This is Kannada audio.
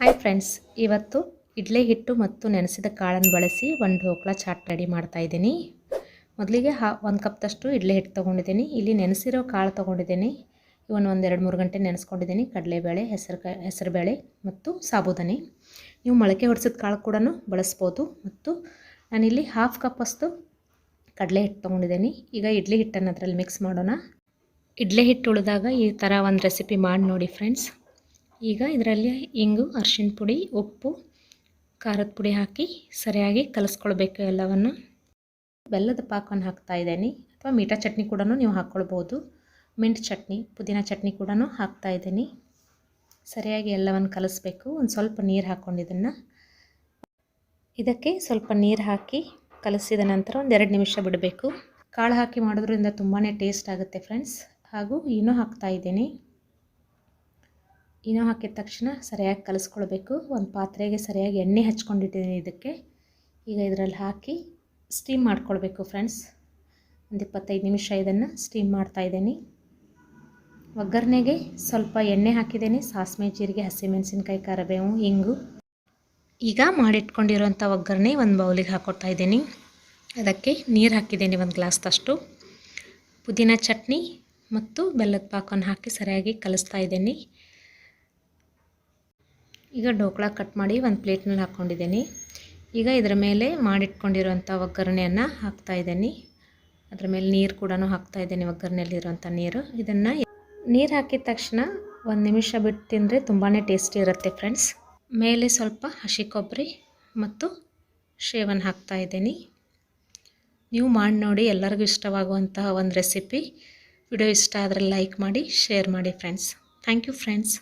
ಹಾಯ್ ಫ್ರೆಂಡ್ಸ್ ಇವತ್ತು ಇಡ್ಲಿ ಹಿಟ್ಟು ಮತ್ತು ನೆನೆಸಿದ ಕಾಳನ್ನು ಬಳಸಿ ಒಂದು ಢೋಕ್ಲಾ ಚಾಟ್ ರೆಡಿ ಮಾಡ್ತಾ ಇದ್ದೀನಿ. ಮೊದಲಿಗೆ ಹಾ, ಒಂದು ಕಪ್ದಷ್ಟು ಇಡ್ಲಿ ಹಿಟ್ಟು ತೊಗೊಂಡಿದ್ದೀನಿ. ಇಲ್ಲಿ ನೆನೆಸಿರೋ ಕಾಳು ತೊಗೊಂಡಿದ್ದೀನಿ. ಇವನ್ ಒಂದು ಎರಡು ಮೂರು ಗಂಟೆ ನೆನೆಸ್ಕೊಂಡಿದ್ದೀನಿ. ಕಡಲೆಬೇಳೆ ಹೆಸರು ಹೆಸರುಬೇಳೆ ಮತ್ತು ಸಾಬೂದಾನಿ. ನೀವು ಮೊಳಕೆ ಹೊಡೆಸಿದ ಕಾಳು ಕೂಡ ಬಳಸ್ಬೋದು. ಮತ್ತು ನಾನಿಲ್ಲಿ ಹಾಫ್ ಕಪ್ಪಷ್ಟು ಕಡಲೆ ಹಿಟ್ಟು ತೊಗೊಂಡಿದ್ದೀನಿ. ಈಗ ಇಡ್ಲಿ ಹಿಟ್ಟನ್ನು ಅದರಲ್ಲಿ ಮಿಕ್ಸ್ ಮಾಡೋಣ. ಇಡ್ಲಿ ಹಿಟ್ಟು ಉಳಿದಾಗ ಈ ಥರ ಒಂದು ರೆಸಿಪಿ ಮಾಡಿ ನೋಡಿ ಫ್ರೆಂಡ್ಸ್ ಈಗ ಇದರಲ್ಲಿ ಇಂಗು, ಅರಿಶಿಣ ಪುಡಿ, ಉಪ್ಪು, ಖಾರದ ಪುಡಿ ಹಾಕಿ ಸರಿಯಾಗಿ ಕಲಿಸ್ಕೊಳ್ಬೇಕು ಎಲ್ಲವನ್ನು. ಬೆಲ್ಲದ ಪಾಕವನ್ನು ಹಾಕ್ತಾ ಇದ್ದೀನಿ. ಅಥವಾ ಮೀಠಾ ಚಟ್ನಿ ಕೂಡ ನೀವು ಹಾಕ್ಕೊಳ್ಬೋದು. ಮಿಂಟ್ ಚಟ್ನಿ, ಪುದೀನ ಚಟ್ನಿ ಕೂಡ ಹಾಕ್ತಾ ಇದ್ದೀನಿ. ಸರಿಯಾಗಿ ಎಲ್ಲವನ್ನು ಕಲಿಸ್ಬೇಕು. ಒಂದು ಸ್ವಲ್ಪ ನೀರು ಹಾಕ್ಕೊಂಡಿದ್ದನ್ನು ಇದಕ್ಕೆ ಸ್ವಲ್ಪ ನೀರು ಹಾಕಿ ಕಲಸಿದ ನಂತರ ಒಂದು ಎರಡು ನಿಮಿಷ ಬಿಡಬೇಕು. ಕಾಳು ಹಾಕಿ ಮಾಡೋದ್ರಿಂದ ತುಂಬಾ ಟೇಸ್ಟ್ ಆಗುತ್ತೆ ಫ್ರೆಂಡ್ಸ್. ಹಾಗೂ ಇನ್ನೂ ಹಾಕ್ತಾ ಇದ್ದೀನಿ. ಇನ್ನೂ ಹಾಕಿದ ತಕ್ಷಣ ಸರಿಯಾಗಿ ಕಲಿಸ್ಕೊಳ್ಬೇಕು. ಒಂದು ಪಾತ್ರೆಗೆ ಸರಿಯಾಗಿ ಎಣ್ಣೆ ಹಚ್ಕೊಂಡಿದ್ದೀನಿ ಇದಕ್ಕೆ. ಈಗ ಇದರಲ್ಲಿ ಹಾಕಿ ಸ್ಟೀಮ್ ಮಾಡ್ಕೊಳ್ಬೇಕು ಫ್ರೆಂಡ್ಸ್ ಒಂದು ಇಪ್ಪತ್ತೈದು ನಿಮಿಷ ಇದನ್ನು ಸ್ಟೀಮ್ ಮಾಡ್ತಾಯಿದ್ದೀನಿ ಒಗ್ಗರಣೆಗೆ ಸ್ವಲ್ಪ ಎಣ್ಣೆ ಹಾಕಿದ್ದೀನಿ. ಸಾಸಿವೆ, ಜೀರಿಗೆ, ಹಸಿಮೆಣಸಿನ್ಕಾಯಿ, ಕರಿಬೇವು, ಇಂಗು. ಈಗ ಮಾಡಿಟ್ಕೊಂಡಿರೋಂಥ ಒಗ್ಗರಣೆ ಒಂದು ಬೌಲಿಗೆ ಹಾಕೊಡ್ತಾ ಇದ್ದೀನಿ. ಅದಕ್ಕೆ ನೀರು ಹಾಕಿದ್ದೀನಿ ಒಂದು ಗ್ಲಾಸ್ದಷ್ಟು. ಪುದೀನ ಚಟ್ನಿ ಮತ್ತು ಬೆಲ್ಲದ ಪಾಕವನ್ನು ಹಾಕಿ ಸರಿಯಾಗಿ ಕಲಿಸ್ತಾ ಇದ್ದೀನಿ. ಈಗ ಡೋಕ್ಲಾ ಕಟ್ ಮಾಡಿ ಒಂದು ಪ್ಲೇಟ್ನಲ್ಲಿ ಹಾಕ್ಕೊಂಡಿದ್ದೀನಿ. ಈಗ ಇದರ ಮೇಲೆ ಮಾಡಿಟ್ಕೊಂಡಿರುವಂಥ ಒಗ್ಗರಣೆಯನ್ನು ಹಾಕ್ತಾಯಿದ್ದೀನಿ ಅದರ ಮೇಲೆ ನೀರು ಕೂಡ ಹಾಕ್ತಾ ಇದ್ದೀನಿ ಒಗ್ಗರಣೆಯಲ್ಲಿರುವಂಥ ನೀರು. ಇದನ್ನು ನೀರು ಹಾಕಿದ ತಕ್ಷಣ ಒಂದು ನಿಮಿಷ ಬಿಟ್ಟು ತಿಂದರೆ ತುಂಬಾ ಟೇಸ್ಟಿ ಇರುತ್ತೆ ಫ್ರೆಂಡ್ಸ್. ಮೇಲೆ ಸ್ವಲ್ಪ ಹಸಿ ಕೊಬ್ಬರಿ ಮತ್ತು ಶೇವನ್ ಹಾಕ್ತಾ ಇದ್ದೀನಿ. ನೀವು ಮಾಡಿ ನೋಡಿ, ಎಲ್ಲರಿಗೂ ಇಷ್ಟವಾಗುವಂತಹ ಒಂದು ರೆಸಿಪಿ ವಿಡಿಯೋ ಇಷ್ಟ ಆದರೆ ಲೈಕ್ ಮಾಡಿ ಶೇರ್ ಮಾಡಿ ಫ್ರೆಂಡ್ಸ್ ಥ್ಯಾಂಕ್ ಯು ಫ್ರೆಂಡ್ಸ್